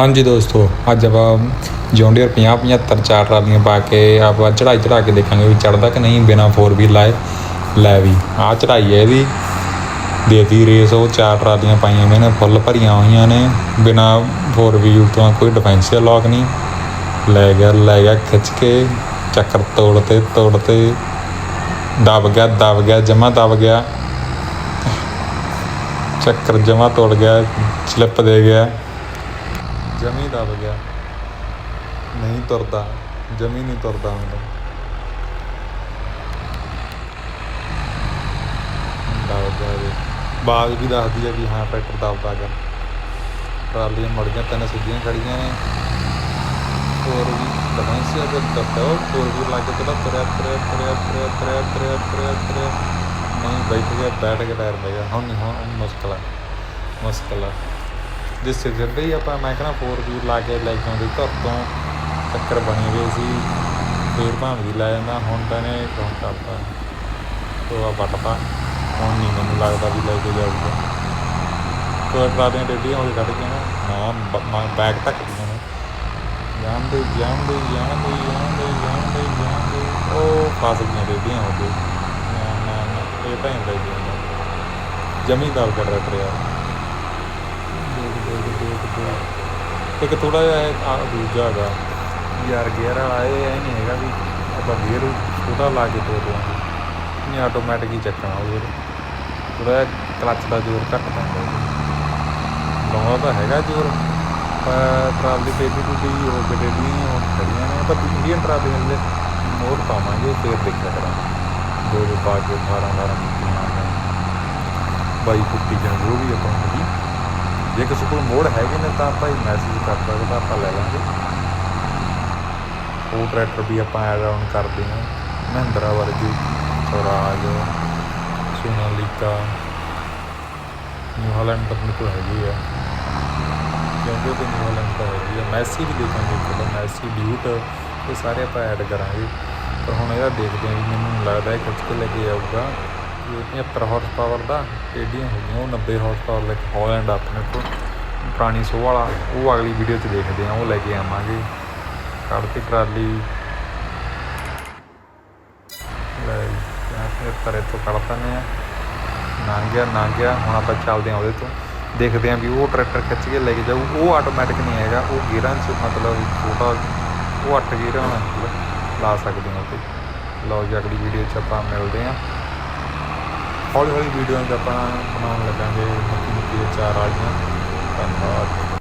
ਹਾਂਜੀ ਦੋਸਤੋ, ਅੱਜ ਆਪਾਂ ਜੌਂਡੀਅਰ 50 75 ਚਾਰ ਟਰਾਲੀਆਂ ਪਾ ਕੇ ਆਪਾਂ ਚੜਾਈ ਚੜਾ ਕੇ ਦੇਖਾਂਗੇ ਵੀ ਚੜਦਾ ਕਿ ਨਹੀਂ, ਬਿਨਾ 4 ਵੀਲ ਲਾਏ, ਲੈ ਵੀ। ਆਹ ਚੜਾਈ ਹੈ ਇਹਦੀ। ਦੇਤੀ ਰੇਸ ਉਹ ਚਾਰ ਟਰਾਲੀਆਂ ਪਾਈਆਂ ਹੋਈਆਂ ਨੇ, ਫੁੱਲ ਭਰੀਆਂ ਹੋਈਆਂ ਨੇ। ਬਿਨਾ 4 ਵੀਲ ਤੋਂ ਕੋਈ ਡਿਫੈਂਸੀਅਲ ਲੌਕ ਨਹੀਂ। ਲੈ ਗਿਆ ਲੈ ਗਿਆ ਖਿੱਚ ਕੇ, ਚੱਕਰ ਤੋੜ ਤੇ ਤੋੜ ਤੇ ਦਬ ਗਿਆ ਦਬ ਗਿਆ, ਜਮਾ ਦਬ ਗਿਆ। ਚੱਕਰ ਜਮਾ ਤੋੜ ਗਿਆ ਸਲਿੱਪ ਦੇ ਗਿਆ। ਜਮੀ ਦਬ ਗਿਆ। ਨਹੀਂ ਤੁਰਦਾ, ਜਮੀ ਨਹੀਂ ਤੁਰਦਾ ਹੁੰਦਾ ਦਬ ਗਿਆ ਜੀ ਬਾਜ਼ ਵੀ ਦੱਸਦੀ ਹੈ ਕਿ ਹਾਂ ਟਰੈਕਟਰ ਦਬਦਾ ਗਾ ਟਰਾਲੀਆਂ ਮੁੜ ਗਈਆਂ, ਤਿੰਨ ਸਿੱਧੀਆਂ ਖੜੀਆਂ ਨੇ। ਹੋਰ ਵੀ ਡਿਫੈਂਸੀਆ ਦੇ ਦੱਸਦਾ ਉਹ ਹੋਰ ਵੀ ਲੱਗ ਕੇ ਤਾਂ ਤੁਰਿਆ ਤੁਰਿਆ ਤੁਰਿਆ ਤੁਰਿਆ ਤੁਰਿਆ ਤੁਰਿਆ ਤੁਰਿਆ ਤੁਰਿਆ। ਨਹੀਂ ਬੈਠ ਗਿਆ, ਬੈਠ ਕੇ ਟਾਇਰ ਪੈ ਹੁਣ ਨਹੀਂ, ਹੁਣ ਮੁਸ਼ਕਲ ਆ ਮੁਸ਼ਕਲ ਆ। ਜਿਸ ਸਿੱਧੇ ਹੀ ਆਪਾਂ, ਮੈਂ ਕਹਿੰਦਾ 4 ਵੀਲ ਲਾ ਕੇ ਲੈ ਕੇ ਆਉਂਦੇ ਘਰ ਤੋਂ ਚੱਕਰ ਬਣੇ ਗਏ ਸੀ। ਫੇਰ ਭਾਵੇਂ ਵੀ ਲੈ ਜਾਂਦਾ, ਹੁਣ ਤਾਂ ਨੇ ਕੰਮ ਕਰਤਾ। ਤੋਆ ਵੱਟਦਾ। ਹੁਣ ਨਹੀਂ ਮੈਨੂੰ ਲੱਗਦਾ ਵੀ ਲੈ ਕੇ ਜਾਊਗਾ। ਕੋਈ ਟਰਾਲੀਆਂ ਡੇਡੀਆਂ ਹੋ ਕੇ ਕੱਢ ਕੇ ਨਾ ਨਾ ਬੈਗ ਤੱਕ ਦੀਆਂ ਨੇ ਜਾਂਦੇ ਜਾਂਦੇ ਜਾਂਦੇ ਜਾਂਦੇ ਜਾਂਦੇ ਜਾਂਦੇ। ਉਹ ਫਸ ਗਈਆਂ ਡੇਡੀਆਂ ਹੋ ਗਏ ਨਾ ਨਾ, ਇਹ ਤਾਂ ਹੀ ਲੈ ਜਾਂਦਾ ਜਮੀ ਦਲ ਕਰ ਰਿਹਾ ਤੇਰਾ ਦੇਖ ਦੇਖ। ਇੱਕ ਥੋੜਾ ਜਿਹਾ ਇਹ ਆ ਦੂਜਾ ਹੈਗਾ। ਯਾਰ, ਗੇਅਰ ਵਾਲਾ ਇਹ ਐ ਨਹੀਂ ਹੈਗਾ ਵੀ ਆਪਾਂ ਗੇਅਰ ਛੋਟਾ ਲਾ ਕੇ ਤੋੜ ਲਾਂਗੇ ਨਹੀਂ ਆਟੋਮੈਟਿਕ ਹੀ ਚੱਕਣਾ ਉਹ ਥੋੜਾ ਕਲੱਚ ਦਾ ਜ਼ੋਰ ਘੱਟ ਪੈਂਦਾ ਲਾਉਂਦਾ ਤਾਂ ਹੈਗਾ ਜ਼ੋਰ। ਪਰ ਟਰਾਲੀ ਟੇਡੀ ਟੂਡੀ ਹੋ ਕੇ ਟੇਡੀ ਹੋ ਖੜੀਆਂ ਨੇ ਪਰ ਇੰਡੀਅਨ ਟਰਾਲੀ ਵਾਲੇ ਮੋੜ ਪਾਵਾਂਗੇ, ਫਿਰ ਦੇਖਿਆ ਕਰਾਂਗੇ ਦੋ ਦੋ ਪਾ ਕੇ 18 18 ਮੁੱਕੀਆਂ ਨੇ ਬਾਈ ਕੁੱਤੀ ਜਾਂ ਜੋ ਵੀ ਆਪਾਂ ਹੈਗੀ ਜੇ ਕਿਸੇ ਕੋਲ ਮੋੜ ਹੈਗੇ ਨੇ ਤਾਂ ਭਾਈ ਮੈਸੇਜ ਕਰ ਸਕਦੇ, ਤਾਂ ਆਪਾਂ ਲੈ ਲਾਂਗੇ। ਉਹ ਟਰੈਕਟਰ ਵੀ ਆਪਾਂ ਐਡ ਆਨ ਕਰਦੇ ਹਾਂ। ਮਹਿੰਦਰਾ ਵਰਗੀ, ਸਵਰਾਜ, ਸੋਨਾਲੀਕਾ ਨਿਊ ਹਾਲੈਂਡ ਤਾਂ ਆਪਣੇ ਕੋਲ ਹੈਗੀ ਆ। ਕਿਉਂਕਿ ਤੇ ਨਿਊ ਹਾਲੈਂਡ ਤਾਂ ਹੈਗੀ ਆ। ਮੈਸੀ ਵੀ ਦੇਖਾਂਗੇ ਇੱਕ ਮੈਸੀ ਡਿਊਟ ਇਹ ਸਾਰੇ ਆਪਾਂ ਐਡ ਕਰਾਂਗੇ। ਪਰ ਹੁਣ ਇਹਦਾ ਦੇਖਦੇ ਹਾਂ ਵੀ ਮੈਨੂੰ ਲੱਗਦਾ ਹੈ ਖਿੱਚ ਕੇ ਲੈ ਕੇ ਆਊਗਾ। 75 ਹਾਰਸ ਪਾਵਰ ਦਾ ਟੇਡੀਆਂ ਹੋ ਉਹ 90 ਹਾਰਸ ਪਾਵਰ ਦਾ ਇੱਕ ਹਾਲੈਂਡ ਆ ਆਪਣੇ ਕੋਲ, ਪੁਰਾਣੀ ਸੋ ਵਾਲਾ, ਉਹ ਅਗਲੀ ਵੀਡੀਓ 'ਚ ਦੇਖਦੇ ਹਾਂ, ਉਹ ਲੈ ਕੇ ਆਵਾਂਗੇ। ਕੱਢਤੀ ਟਰਾਲੀ ਲੈ ਜਾਂ ਫਿਰ ਤਰੇ ਤੋਂ ਕੱਢ ਦਿੰਦੇ ਆ ਨਾ ਗਿਆ ਨਾ ਗਿਆ, ਹੁਣ ਆਪਾਂ ਚੱਲਦੇ ਹਾਂ ਉਹਦੇ ਤੋਂ। ਦੇਖਦੇ ਹਾਂ ਵੀ ਉਹ ਟਰੈਕਟਰ ਖਿੱਚ ਕੇ ਲੈ ਕੇ ਜਾਊ, ਉਹ ਆਟੋਮੈਟਿਕ ਨਹੀਂ ਹੈਗਾ, ਉਹ ਗੇਅਰਾਂ 'ਚ ਮਤਲਬ ਛੋਟਾ, ਉਹ ਅੱਠ ਗੇਅਰਾਂ ਵਾਲਾ ਮਤਲਬ ਲਾ ਸਕਦੇ ਹਾਂ ਉਹ 'ਤੇ ਲਓ ਜੀ, ਅਗਲੀ ਵੀਡੀਓ 'ਚ ਆਪਾਂ ਮਿਲਦੇ ਹਾਂ। ਹੌਲੀ ਹੌਲੀ ਵੀਡੀਓ 'ਚ ਆਪਾਂ ਬਣਾਉਣ ਲੱਗਾਂਗੇ। ਮੁੱਕੀ ਮੁੱਕੀ ਚਾਰ ਵਾਲੀਆਂ। ਧੰਨਵਾਦ।